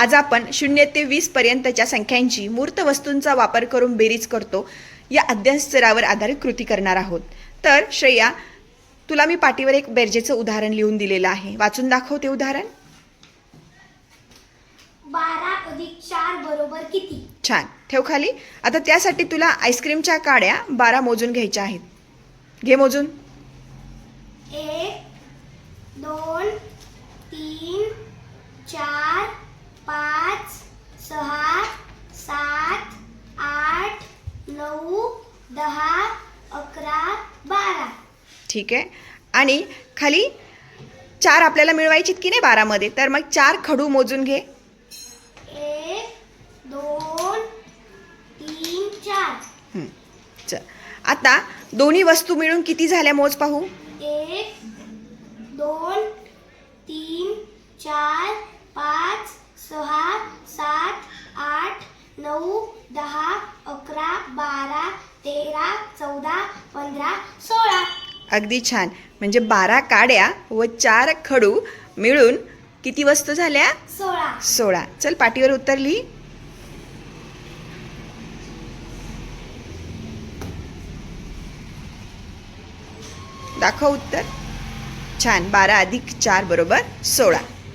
आज आपण शून्य ते वीस पर्यंतच्या संख्यांची मूर्त वस्तूंचा वापर करून बेरीज करतो या अध्ययन स्तरावर आधारित कृती करणार आहोत. तर श्रेया तुला मी पाठीवर एक बेरजेचं उदाहरण लिहून दिलेलं आहे. वाचून दाखव ते उदाहरण. बारा अधिक चार बरोबर किती? छान. ठेव खाली. आता त्यासाठी तुला आईस्क्रीमच्या काड्या बारा मोजून घ्यायच्या आहेत. घे मोजून. एक दोन तीन चार पाच सहा सात आठ नऊ दहा अकरा बारा ठीक आहे. आणि खाली चार आपल्याला मिळवायचीत की नाही बारामध्ये? तर मग चार खडू मोजून घे. एक दोन तीन चार. चल आता दोन्ही वस्तू मिळून किती झाल्या मोज पाहू? एक दोन तीन चार पाच सहा सात आठ नऊ दहा अकरा बारा तेरा चौदा पंधरा सोळा. अगदी छान. म्हणजे बारा काड्या व चार खडू मिळून किती वस्तू झाल्या? सोळा. सोळा. चल पाठीवर उत्तर लिही. दाखव उत्तर. छान. बारा अधिक चार बरोबर सोळा.